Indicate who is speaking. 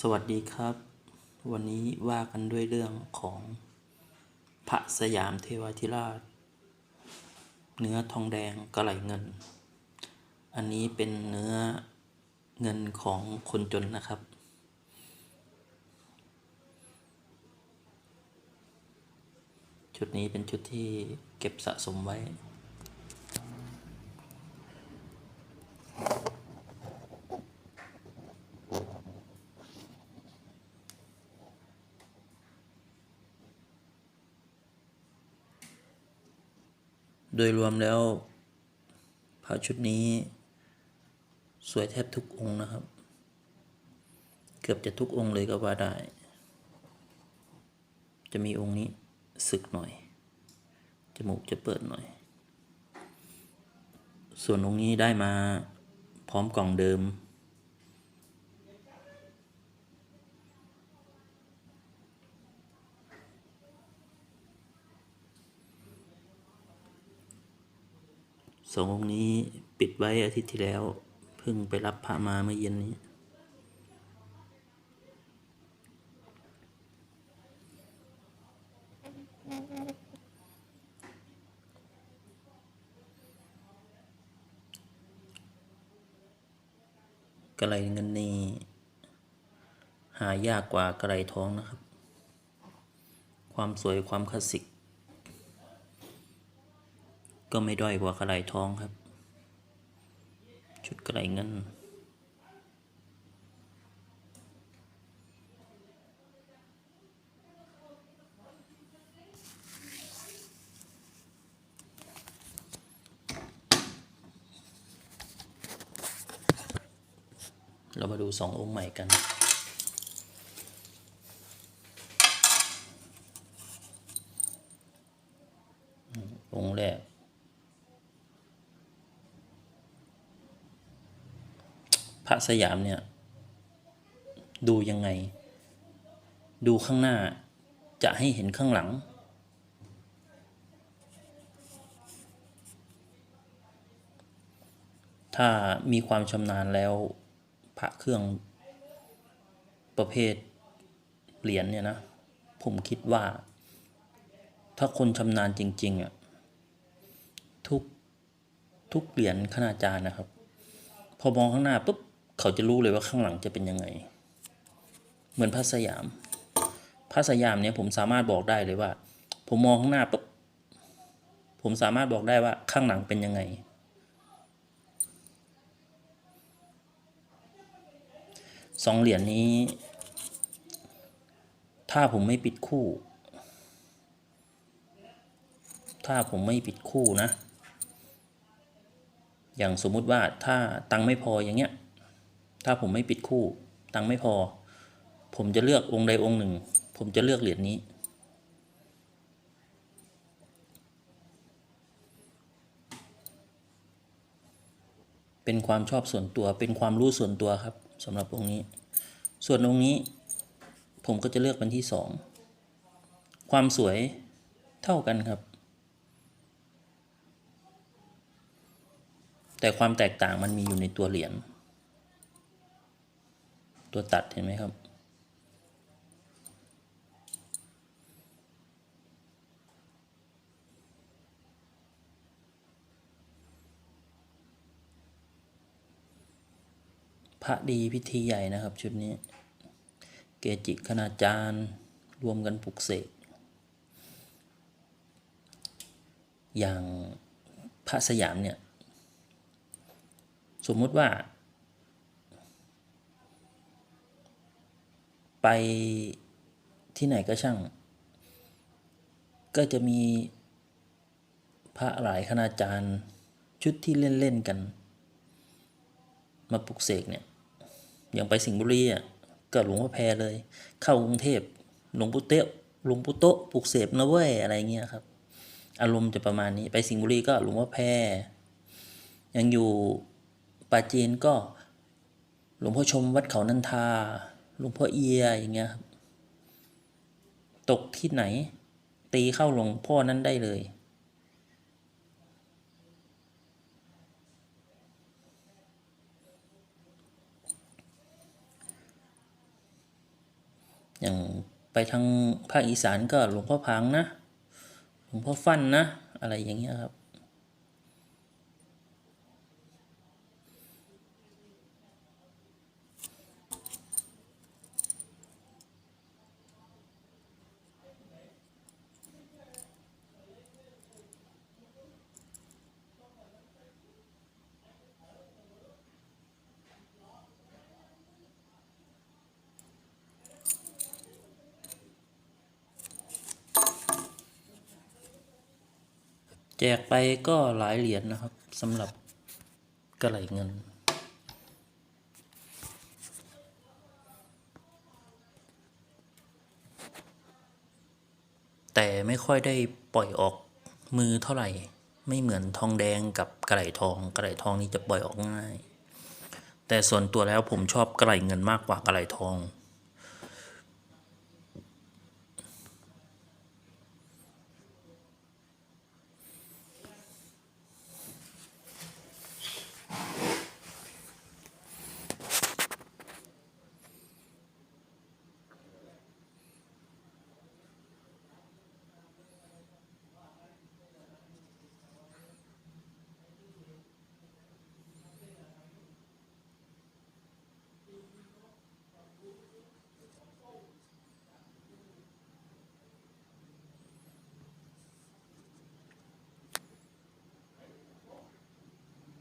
Speaker 1: สวัสดีครับ วันนี้ว่ากันด้วยเรื่องของพระสยามเทวาธิราช เนื้อทองแดงกระไหลเงิน อันนี้เป็นเนื้อเงินของคนจนนะครับ ชุดนี้เป็นชุดที่เก็บสะสมไว้ โดยรวมแล้วพระชุดนี้ สวยแทบทุกองค์นะครับ เกือบจะทุกองค์เลยก็ว่าได้ จะมีองค์นี้สึกหน่อย จมูกจะเปิดหน่อย ส่วนองค์นี้ได้มาพร้อมกล่องเดิม สององค์นี้ปิดไว้อาทิตย์ที่แล้ว เพิ่งไปรับพระมาเมื่อเย็นนี้ กระไรเงินนี่หายากกว่ากระไรท้องนะครับ ความสวยความคลาสสิก ก็ไม่ด้อยกว่ากระไรทองครับ ชุดกระไรเงินเรามาดูสององค์ใหม่กัน องค์แรก พระ สยามเนี่ย ดูยังไง ดูข้างหน้าจะให้เห็นข้างหลัง ถ้ามีความชำนาญแล้วพระเครื่องประเภทเหรียญเนี่ยนะ ผมคิดว่า ถ้าคนชำนาญจริง ๆอะทุกทุกเหรียญคณาจารย์นะครับ พอมองข้างหน้าปุ๊บ เขาจะรู้เลยว่าข้างหลังจะเป็นยังไง เหมือนพระสยามพระสยามเนี่ยผมสามารถบอกได้เลยว่า ผมมองข้างหน้าปุ๊บผมสามารถบอกได้ว่าข้างหลังเป็นยังไง สองเหรียญนี้ ถ้าผมไม่ปิดคู่ ถ้าผมไม่ปิดคู่นะ อย่างสมมุติว่าถ้าตังค์ไม่พออย่างเงี้ย ถ้าผมไม่ปิดคู่ ตังไม่พอ ผมจะเลือกองค์ใดองค์หนึ่ง ผมจะเลือกเหรียญนี้ เป็นความชอบส่วนตัว เป็นความรู้ส่วนตัวครับสำหรับองค์นี้ ส่วนองค์นี้ ผมก็จะเลือกเป็นที่สอง ความสวยเท่ากันครับ แต่ความแตกต่างมันมีอยู่ในตัวเหรียญ ตัวตัดเห็นไหมครับพระดีพิธีใหญ่นะครับชุดนี้ เกจิคณาจารย์ รวมกันปลุกเสก อย่างพระสยามเนี่ย สมมุติว่า ไปที่ไหนก็ช่าง ก็จะมีพระหลายคณาจารย์ชุดที่เล่น ๆ กัน มาปลุกเสกเนี่ยอย่างไปสิงห์บุรีอะก็หลวงพ่อแพรเลย เข้ากรุงเทพหลวงปู่เตะหลวงปู่โตะปลุกเสกนะเว้ยอะไรเงี้ยครับ อารมณ์จะประมาณนี้ไปสิงห์บุรีก็หลวงพ่อแพรยังอยู่ปาจีนก็หลวงพ่อชมวัดเขานันทา หลวงพ่อเอียอย่างเงี้ยครับตกที่ไหน ตีเข้าหลวงพ่อนั้นได้เลย อย่างไปทางภาคอีสานก็หลวงพ่อพังนะ หลวงพ่อฟั่นนะ อะไรอย่างเงี้ยครับ แจกไปก็หลายเหรียญนะครับสำหรับกระไหลเงิน แต่ไม่ค่อยได้ปล่อยออกมือเท่าไหร่ ไม่เหมือนทองแดงกับกระไหลทองกระไหลทองนี่จะปล่อยออกง่าย แต่ส่วนตัวแล้วผมชอบกระไหลเงินมากกว่ากระไหลทอง